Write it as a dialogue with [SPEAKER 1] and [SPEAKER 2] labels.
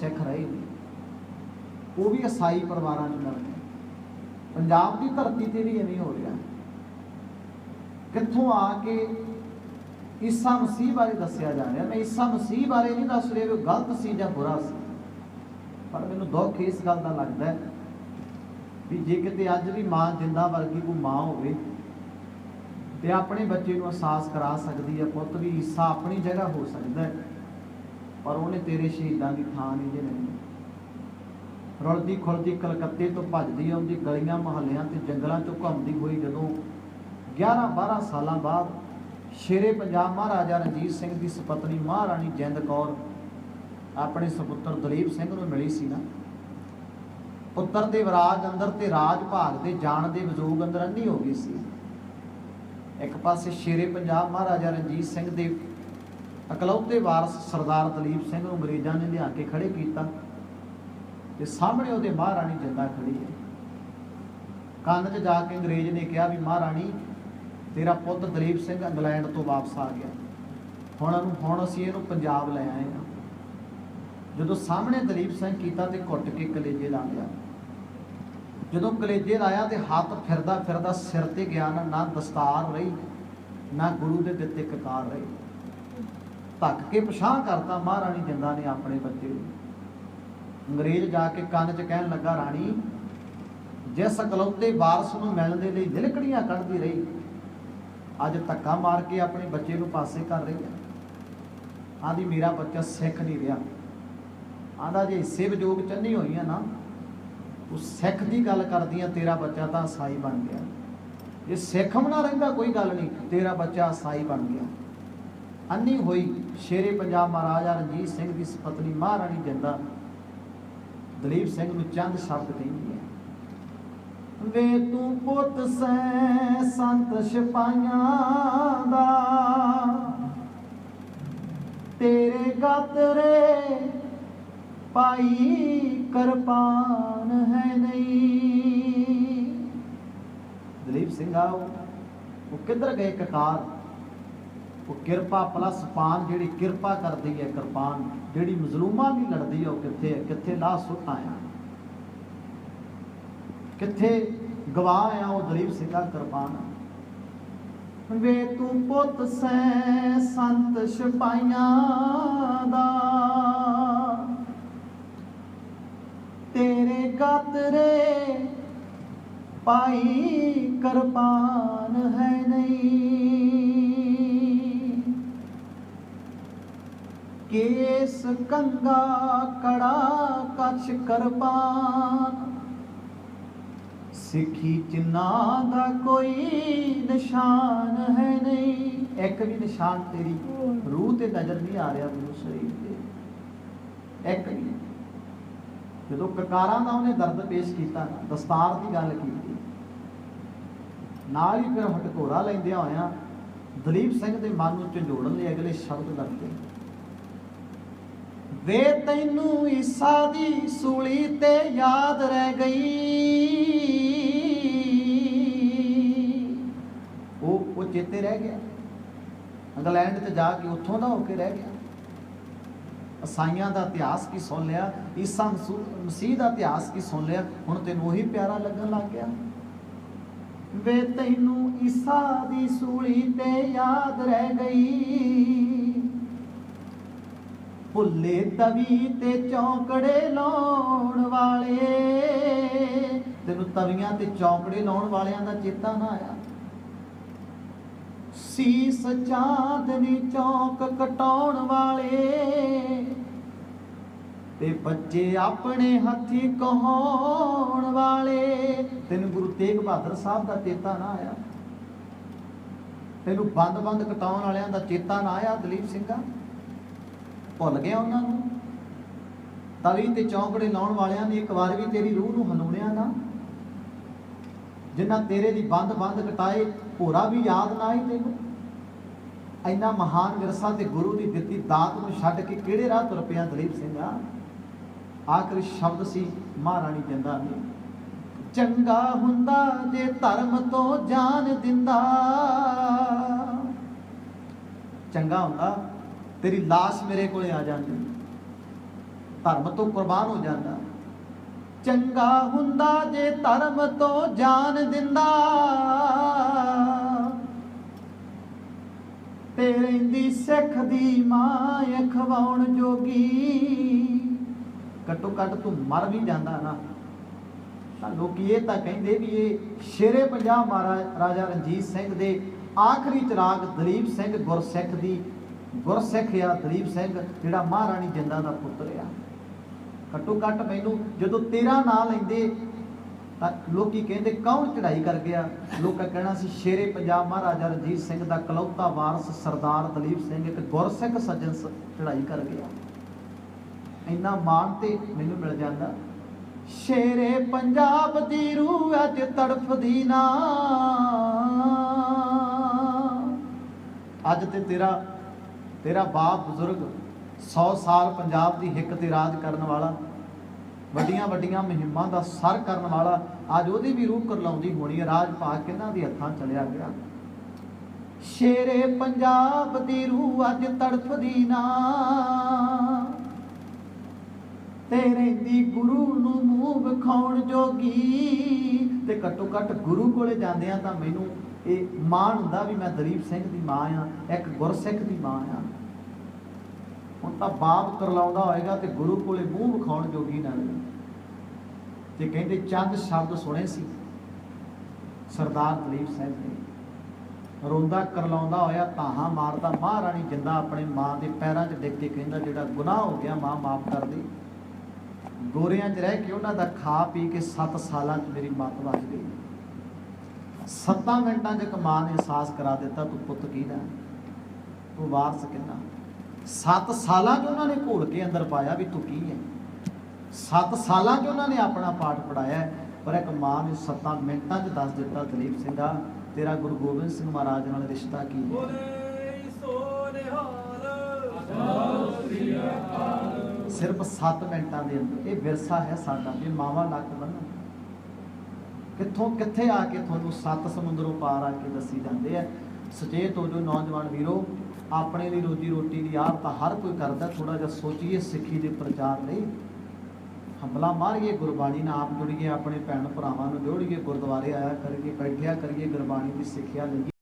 [SPEAKER 1] ਸਿੱਖ ਰਹੇ ਨੇ। ਉਹ ਵੀ ਈਸਾਈ ਪਰਿਵਾਰਾਂ 'ਚ ਮਿਲ ਗਏ ਪੰਜਾਬ ਦੀ ਧਰਤੀ ਤੇ ਵੀ ਐਵੇਂ ਹੋ ਰਿਹਾ। ਕਿੱਥੋਂ ਆ ਕੇ ਈਸਾ ਮਸੀਹ ਬਾਰੇ ਦੱਸਿਆ ਜਾ ਰਿਹਾ? ਮੈਂ ਈਸਾ ਮਸੀਹ ਬਾਰੇ ਨਹੀਂ ਦੱਸ ਰਿਹਾ ਵੀ ਗਲਤ ਸੀ ਜਾਂ ਬੁਰਾ ਸੀ। ਪਰ ਮੈਨੂੰ ਦੁੱਖ ਇਸ ਗੱਲ ਦਾ ਲੱਗਦਾ ਵੀ ਜੇ ਕਿਤੇ ਅੱਜ ਵੀ ਮਾਂ ਜਿੰਦਾ ਵਰਗੀ ਕੋਈ ਮਾਂ ਹੋਵੇ ਤੇ ਆਪਣੇ ਬੱਚੇ ਨੂੰ ਅਹਿਸਾਸ ਕਰਾ ਸਕਦੀ ਹੈ, ਪੁੱਤ ਵੀ ਈਸਾ ਆਪਣੀ ਜਗ੍ਹਾ ਹੋ ਸਕਦਾ ਹੈ। ਪਰ ਉਹਨੇ ਤੇਰੇ ਸ਼ਹੀਦਾਂ ਦੀ ਥਾਂ ਨਹੀਂ ਜੇ ਲੈਣੀ। ਰੁਲਦੀ ਖੁਲਦੀ ਕਲਕੱਤੇ ਤੋਂ ਭੱਜਦੀ ਆਉਂਦੀ, ਗਲੀਆਂ ਮੁਹੱਲਿਆਂ ਤੇ ਜੰਗਲਾਂ ਚੋਂ ਘੁੰਮਦੀ ਹੋਈ ਜਦੋਂ 11 12 ਸਾਲਾਂ ਬਾਅਦ ਸ਼ੇਰੇ ਪੰਜਾਬ ਮਹਾਰਾਜਾ ਰਣਜੀਤ ਸਿੰਘ ਦੀ ਸੁਪਤਨੀ ਮਹਾਰਾਣੀ ਜਿੰਦ ਕੌਰ ਆਪਣੇ ਸੁਪੁੱਤਰ ਦਲੀਪ ਸਿੰਘ ਨੂੰ ਮਿਲੀ ਸੀ ਨਾ। ਪੁੱਤਰ ਦੇ ਵਿਰਾਜ ਅੰਦਰ ਤੇ ਰਾਜ ਭਾਗ ਦੇ ਜਾਣ ਦੇ ਵਿਜੋਗ ਅੰਦਰ ਅੰਨੀ ਹੋ ਗਈ ਸੀ। ਇੱਕ ਪਾਸੇ ਸ਼ੇਰੇ ਪੰਜਾਬ ਮਹਾਰਾਜਾ ਰਣਜੀਤ ਸਿੰਘ ਦੇ ਇਕਲੌਤੇ ਵਾਰਸ ਸਰਦਾਰ ਦਲੀਪ ਸਿੰਘ ਨੂੰ ਅੰਗਰੇਜ਼ਾਂ ਨੇ ਲਿਆ ਕੇ ਖੜੇ ਕੀਤਾ ਤੇ ਸਾਹਮਣੇ ਉਹਦੇ ਮਹਾਰਾਣੀ ਜਿੰਦਾ ਖੜੀ ਹੈ। ਕੰਨ 'ਚ ਜਾ ਕੇ ਅੰਗਰੇਜ਼ ਨੇ ਕਿਹਾ ਵੀ ਮਹਾਰਾਣੀ, ਤੇਰਾ ਪੁੱਤ ਦਲੀਪ ਸਿੰਘ ਇੰਗਲੈਂਡ ਤੋਂ ਵਾਪਸ ਆ ਗਿਆ। ਹੁਣ ਉਹਨੂੰ ਹੁਣ ਅਸੀਂ ਇਹਨੂੰ ਪੰਜਾਬ ਲੈ ਆਏ ਹਾਂ। ਜਦੋਂ ਸਾਹਮਣੇ ਦਲੀਪ ਸਿੰਘ ਕੀਤਾ ਤੇ ਘੁੱਟ ਕੇ ਕਲੇਜੇ ਲਾ ਲਿਆ। ਜਦੋਂ ਕਲੇਜੇ ਲਾਇਆ ਤੇ ਹੱਥ ਫਿਰਦਾ ਫਿਰਦਾ ਸਿਰ ਤੇ ਗਿਆ ਨਾ ਨਾ ਦਸਤਾਰ ਰਹੀ, ਨਾ ਗੁਰੂ ਦੇ ਦਿੱਤੇ ਕਕਾਰ ਰਹੀ। ਧੱਕ ਕੇ ਪਛਾਣ ਕਰਤਾ ਮਹਾਰਾਣੀ ਜਿੰਦਾ ਨੇ ਆਪਣੇ ਬੱਚੇ ਨੂੰ। ਅੰਗਰੇਜ਼ ਜਾ ਕੇ ਕੰਨ 'ਚ ਕਹਿਣ ਲੱਗਾ, ਰਾਣੀ, ਜਿਸ ਇਕਲੌਤੇ ਵਾਰਸ ਨੂੰ ਮਿਲਣ ਦੇ ਲਈ ਦਿਲਕੜੀਆਂ ਕੱਢਦੀ ਰਹੀ, ਅੱਜ ਧੱਕਾ ਮਾਰ ਕੇ ਆਪਣੇ ਬੱਚੇ ਨੂੰ ਪਾਸੇ ਕਰ ਰਹੀ ਹੈ। ਆਂਦੀ ਮੇਰਾ ਬੱਚਾ ਸਿੱਖ ਨਹੀਂ ਰਿਹਾ। ਆਂਦਾ ਜੇ ਹਿੱਸੇ ਵਿਜੋਗ ਚੰਨੀ ਹੋਈਆਂ ਨਾ ਉਹ ਸਿੱਖ ਦੀ ਗੱਲ ਕਰਦੀਆਂ ਤੇਰਾ ਬੱਚਾ ਤਾਂ ਈਸਾਈ ਬਣ ਗਿਆ। ਜੇ ਸਿੱਖ ਬਣਾ ਰਹਿੰਦਾ, ਕੋਈ ਗੱਲ ਨਹੀਂ, ਤੇਰਾ ਬੱਚਾ ਈਸਾਈ ਬਣ ਗਿਆ। ਅੰਨੀ ਹੋਈ ਸ਼ੇਰੇ ਪੰਜਾਬ ਮਹਾਰਾਜਾ ਰਣਜੀਤ ਸਿੰਘ ਦੀ ਪਤਨੀ ਮਹਾਰਾਣੀ ਜਿੰਦਾ ਦਲੀਪ ਸਿੰਘ ਨੂੰ ਚੰਦ ਸ਼ਬਦ ਕਹਿੰਦੀ ਹੈ। ਵੇ ਤੂੰ ਪੁੱਤ ਸੈ ਸੰਤ ਸਿਪਾਈਆਂ ਦਾ, ਤੇਰੇ ਗਾਤਰੇ ਪਾਈ ਕਿਰਪਾਨ ਹੈ ਨਹੀਂ। ਦਲੀਪ ਸਿੰਘ ਆਓ, ਉਹ ਕਿੱਧਰ ਗਏ ਕਕਾਰ? ਉਹ ਕਿਰਪਾ ਪਲਸ ਪਾਨ ਜਿਹੜੀ ਕਿਰਪਾ ਕਰਦੀ ਹੈ ਕਿਰਪਾਨ, ਜਿਹੜੀ ਮਜ਼ਲੂਮਾਂ ਦੀ ਲੜਦੀ ਹੈ ਉਹ ਕਿੱਥੇ ਹੈ? ਕਿੱਥੇ ਲਾ ਸੁੱਟ ਆਇਆ ਕਿੱਥੇ ਗਵਾਹ ਆ ਉਹ ਦਲੀਪ ਸਿੰਘ ਕਿਰਪਾਨ? ਵੇ ਤੂੰ ਪੁੱਤ ਸੈ ਸੰਤ ਸਿਪਾਈਆਂ ਦਾ। ਤੇਰੇ ਗਾਤਰੇ ਪਾਈ ਕਿਰਪਾਨ ਹੈ ਨਹੀਂ। ਕੇਸ ਕੰਗਾ ਕੜਾ ਕਛ ਕਿਰਪਾਨ ਸਿੱਖੀ ਚਿੰਨਾ ਦਾ ਕੋਈ ਨਿਸ਼ਾਨ ਹੈ ਨਹੀਂ, ਇੱਕ ਵੀ ਨਿਸ਼ਾਨ ਤੇਰੀ ਰੂਹ ਤੇ ਨਜ਼ਰ ਨਹੀਂ ਆ ਰਿਹਾ ਗੁਰੂ ਸਰੀਰ ਤੇ। ਇੱਕ ਵੀ ਜਦੋਂ ਕਕਾਰਾਂ ਦਾ ਉਹਨੇ ਦਰਦ ਪੇਸ਼ ਕੀਤਾ, ਦਸਤਾਰ ਦੀ ਗੱਲ ਕੀਤੀ, ਨਾਲ ਹੀ ਫਿਰ ਹਟਕੋਰਾ ਲੈਂਦਿਆਂ ਹੋਇਆ ਦਲੀਪ ਸਿੰਘ ਦੇ ਮਨ ਨੂੰ ਝੰਜੋੜਨ ਲਈ ਅਗਲੇ ਸ਼ਬਦ ਵਰਤੇ ਵੇ ਤੈਨੂੰ ਈਸਾ ਦੀ ਸੂਲੀ ਤੇ ਯਾਦ ਰਹਿ ਗਈ। ਉਹ ਉਹ ਚੇਤੇ ਰਹਿ ਗਿਆ। ਇੰਗਲੈਂਡ ਤੇ ਜਾ ਕੇ ਉੱਥੋਂ ਦਾ ਹੋ ਕੇ ਰਹਿ ਗਿਆ। ਅਸਾਈਆਂ ਦਾ ਇਤਿਹਾਸ ਕੀ ਸੁਣ ਲਿਆ? ਈਸਾ ਮਸੀਹ ਦਾ ਇਤਿਹਾਸ ਕੀ ਸੁਣ ਲਿਆ? ਹੁਣ ਤੈਨੂੰ ਉਹੀ ਪਿਆਰਾ ਲੱਗਣ ਲੱਗ ਗਿਆ। ਵੇ ਤੈਨੂੰ ਈਸਾ ਦੀ ਸੂਲੀ ਤੇ ਯਾਦ ਰਹਿ ਗਈ। ਭੁੱਲੇ ਤਵੀ ਤੇ ਚੌਂਕੜੇ ਲਾਉਣ ਵਾਲੇ। ਤੈਨੂੰ ਤਵੀਆਂ ਤੇ ਚੌਂਕੜੇ ਲਾਉਣ ਵਾਲਿਆਂ ਦਾ ਚੇਤਾ ਨਾ ਆਇਆ। ਸੀਸ ਚਾਂਦਨੀ ਚੌਂਕ ਕਟਾਉਣ ਵਾਲੇ। ਤੇ ਬੱਚੇ ਆਪਣੇ ਹੱਥੀ ਕਹਾਉਣ ਵਾਲੇ। ਤੈਨੂੰ ਗੁਰੂ ਤੇਗ ਬਹਾਦਰ ਸਾਹਿਬ ਦਾ ਚੇਤਾ ਨਾ ਆਇਆ। ਤੈਨੂੰ ਬੰਦ-ਬੰਦ ਕਟਾਉਣ ਵਾਲਿਆਂ ਦਾ ਚੇਤਾ ਨਾ ਆਇਆ ਦਲੀਪ ਸਿੰਘਾ? ਭੁੱਲ ਗਿਆ ਉਹਨਾਂ ਨੂੰ। ਤਵੀ ਤੇ ਚੌਂਕੜੇ ਲਾਉਣ ਵਾਲਿਆਂ ਨੇ ਇੱਕ ਵਾਰ ਵੀ ਤੇਰੀ ਰੂਹ ਨੂੰ ਹਲੂਣਿਆ ਨਾ। ਜਿਨ੍ਹਾਂ ਤੇਰੇ ਦੀ ਬੰਦ-ਬੰਦ ਕਟਾਏ, ਭੋਰਾ ਵੀ ਯਾਦ ਨਾ ਆਈ ਤੈਨੂੰ। ਇੰਨਾ ਮਹਾਨ ਵਿਰਸਾ ਤੇ ਗੁਰੂ ਦੀ ਦਿੱਤੀ ਦਾਤ ਨੂੰ ਛੱਡ ਕੇ ਕਿਹੜੇ ਰਾਹ ਤੁਰ ਪਿਆ ਦਲੀਪ ਸਿੰਘਾ ਆਖਰੀ ਸ਼ਬਦ ਸੀ, ਮਹਾਰਾਣੀ ਜਿੰਦਾ ਨੇ ਚੰਗਾ ਹੁੰਦਾ ਜੇ ਧਰਮ ਤੋਂ ਜਾਨ ਦਿੰਦਾ। ਚੰਗਾ ਹੁੰਦਾ ਤੇਰੀ লাশ ਮੇਰੇ ਕੋਲੇ ਆ ਜਾਂਦੀ। ਧਰਮ ਤੋਂ ਕੁਰਬਾਨ ਹੋ ਜਾਂਦਾ। ਚੰਗਾ ਹੁੰਦਾ ਜੇ ਧਰਮ ਤੋਂ ਜਾਨ ਦਿੰਦਾ। ਤੇ ਰਹਿੰਦੀ ਸਿੱਖ ਦੀ ਮਾਂ ਖਵਾਉਣ ਜੋਗੀ। ਘੱਟੋ ਘੱਟ ਤੂੰ ਮਰ ਵੀ ਜਾਂਦਾ ਨਾ। ਤਾਂ ਲੋਕੀ ਇਹ ਤਾਂ ਕਹਿੰਦੇ ਵੀ ਇਹ ਸ਼ੇਰੇ ਪੰਜਾਬ ਮਹਾਰਾਜਾ ਰਣਜੀਤ ਸਿੰਘ ਦੇ ਆਖਰੀ ਚਰਾਗ ਦਲੀਪ ਸਿੰਘ ਗੁਰਸਿੱਖ ਦੀ ਗੁਰਸਿੱਖ ਆ, ਦਲੀਪ ਸਿੰਘ, ਜਿਹੜਾ ਮਹਾਰਾਣੀ ਜਿੰਦਾ ਦਾ ਪੁੱਤਰ ਆ। ਘੱਟੋ ਘੱਟ ਮੈਨੂੰ ਜਦੋਂ ਤੇਰਾ ਨਾਂ ਲੈਂਦੇ, ਤਾਂ ਲੋਕੀ ਕਹਿੰਦੇ, ਕੌਣ ਚੜਾਈ ਕਰ ਗਿਆ? ਲੋਕਾਂ ਕਹਿਣਾ ਸੀ, ਸ਼ੇਰੇ ਪੰਜਾਬ ਮਹਾਰਾਜਾ ਰਣਜੀਤ ਸਿੰਘ ਦਾ ਕਲੌਤਾ ਵਾਰਸ ਸਰਦਾਰ ਦਲੀਪ ਸਿੰਘ, ਇੱਕ ਗੁਰਸਿੱਖ ਸੱਜਣ ਚੜਾਈ ਕਰ ਗਿਆ। ਇੰਨਾ ਮਾਣ ਤੇ ਮੈਨੂੰ ਮਿਲ ਜਾਂਦਾ। ਸ਼ੇਰੇ ਪੰਜਾਬ ਦੀ ਰੂਹ ਅੱਜ ਤੜਫਦੀ ਨਾ। ਅੱਜ ਤੇ ਤੇਰਾ ਤੇਰਾ ਬਾਪ ਬਜ਼ੁਰਗ 100 ਸਾਲ ਪੰਜਾਬ ਦੀ ਹਿੱਕ ਤੇ ਰਾਜ ਕਰਨ ਵਾਲਾ, ਵੱਡੀਆਂ ਵੱਡੀਆਂ ਮੁਹਿੰਮਾਂ ਦਾ ਸਰ ਕਰਨ ਵਾਲਾ, ਅੱਜ ਉਹਦੀ ਵੀ ਰੂਹ ਕਰਲਾਉਂਦੀ ਹੋਣੀ ਹੈ, ਰਾਜ ਭਾਗ ਕਿਹਨਾਂ ਦੇ ਹੱਥਾਂ ਚਲਿਆ ਗਿਆ? ਸ਼ੇਰੇ ਪੰਜਾਬ ਦੀ ਰੂਹ ਅੱਜ ਤੜਫਦੀ ਨਾ। ਤੇਰੇ ਦੀ ਗੁਰੂ ਨੂੰ ਮੂੰਹ ਵਿਖਾਉਣ ਜੋਗੀ ਤੇ ਘੱਟੋ ਘੱਟ ਗੁਰੂ ਕੋਲੇ ਜਾਂਦੇ ਆ ਤਾਂ ਮੈਨੂੰ ਇਹ ਮਾਣ ਹੁੰਦਾ ਵੀ ਮੈਂ ਦਲੀਪ ਸਿੰਘ ਦੀ ਮਾਂ ਆ, ਇੱਕ ਗੁਰਸਿੱਖ ਦੀ ਮਾਂ ਆ। ਹੁਣ ਤਾਂ ਬਾਪ ਕਰਲਾਉਂਦਾ ਹੋਏਗਾ ਤੇ ਗੁਰੂ ਕੋਲੇ ਮੂੰਹ ਵਿਖਾਉਣ ਜੋਗੀ ਨਾ ਰਹੇ। ਤੇ ਕਹਿੰਦੇ ਚੰਦ ਸ਼ਬਦ ਸੁਣੇ ਸੀ, ਸਰਦਾਰ ਦਲੀਪ ਸਿੰਘ ਨੇ। ਰੋਂਦਾ ਕਰਲਾਉਂਦਾ ਹੋਇਆ ਤਾਹਾਂ ਮਾਰਦਾ, ਮਹਾਰਾਣੀ ਜਿੰਦਾ ਆਪਣੇ ਮਾਂ ਦੇ ਪੈਰਾਂ 'ਚ ਡਿੱਗ ਕੇ ਕਹਿੰਦਾ, ਜਿਹੜਾ ਗੁਨਾਹ ਹੋ ਗਿਆ, ਮਾਂ ਮਾਫ ਕਰ ਦੇ। ਗੋਰਿਆਂ 'ਚ ਰਹਿ ਕੇ ਉਹਨਾਂ ਦਾ ਖਾ ਪੀ ਕੇ 7 ਸਾਲਾਂ 'ਚ ਮੇਰੀ ਮੱਤ ਵੱਜ ਗਈ। 7 ਮਿੰਟਾਂ 'ਚ ਇੱਕ ਮਾਂ ਨੇ ਅਹਿਸਾਸ ਕਰਾ ਦਿੱਤਾ ਤੂੰ ਪੁੱਤ ਕਿਹਦਾ ਤੂੰ ਵਾਰਸ ਕਿੰਨਾ? 7 ਸਾਲਾਂ 'ਚ ਉਹਨਾਂ ਨੇ ਘੋਲ ਕੇ ਅੰਦਰ ਪਾਇਆ ਵੀ ਤੂੰ ਕੀ ਹੈ। 7 ਸਾਲਾਂ 'ਚ ਉਹਨਾਂ ਨੇ ਆਪਣਾ ਪਾਠ ਪੜਾਇਆ ਪਰ ਇੱਕ ਮਾਂ ਨੇ 7 ਮਿੰਟਾਂ 'ਚ ਦੱਸ ਦਿੱਤਾ ਦਲੀਪ ਸਿੰਘਾ ਤੇਰਾ ਗੁਰੂ ਗੋਬਿੰਦ ਸਿੰਘ ਮਹਾਰਾਜ ਨਾਲ ਰਿਸ਼ਤਾ ਕੀ ਹੈ? ਸਿਰਫ 7 ਮਿੰਟਾਂ ਦੇ ਅੰਦਰ ਇਹ ਵਿਰਸਾ ਹੈ ਸਾਡਾ ਇਹ ਮਾਵਾ ਲੱਕ ਬੰਨਣ। ਕਿੱਥੋਂ, ਕਿੱਥੇ ਆ ਕੇ ਤੁਹਾਨੂੰ ਸੱਤ ਸਮੁੰਦਰੋਂ ਪਾਰ ਆ ਕੇ ਦੱਸੀ ਜਾਂਦੇ ਆ? ਸੁਚੇਤ ਹੋ ਜੋ ਨੌਜਵਾਨ ਵੀਰੋ, ਆਪਣੇ ਲਈ ਰੋਜੀ ਰੋਟੀ ਦੀ ਆਹ ਤਾਂ ਹਰ ਕੋਈ ਕਰਦਾ ਥੋੜਾ ਜਿਹਾ ਸੋਚੀਏ ਸਿੱਖੀ ਦੇ ਪ੍ਰਚਾਰ ਲਈ। ਹਮਲਾ ਮਾਰੀਏ, ਗੁਰਬਾਣੀ ਨਾਲ ਆਪ ਜੁੜੀਏ, ਆਪਣੇ ਭੈਣ ਭਰਾਵਾਂ ਨੂੰ ਜੋੜੀਏ, ਗੁਰਦੁਆਰੇ ਆਇਆ ਕਰੀਏ, ਬੈਠਿਆ ਕਰੀਏ ਗੁਰਬਾਣੀ ਦੀ ਸਿੱਖਿਆ ਲਈਏ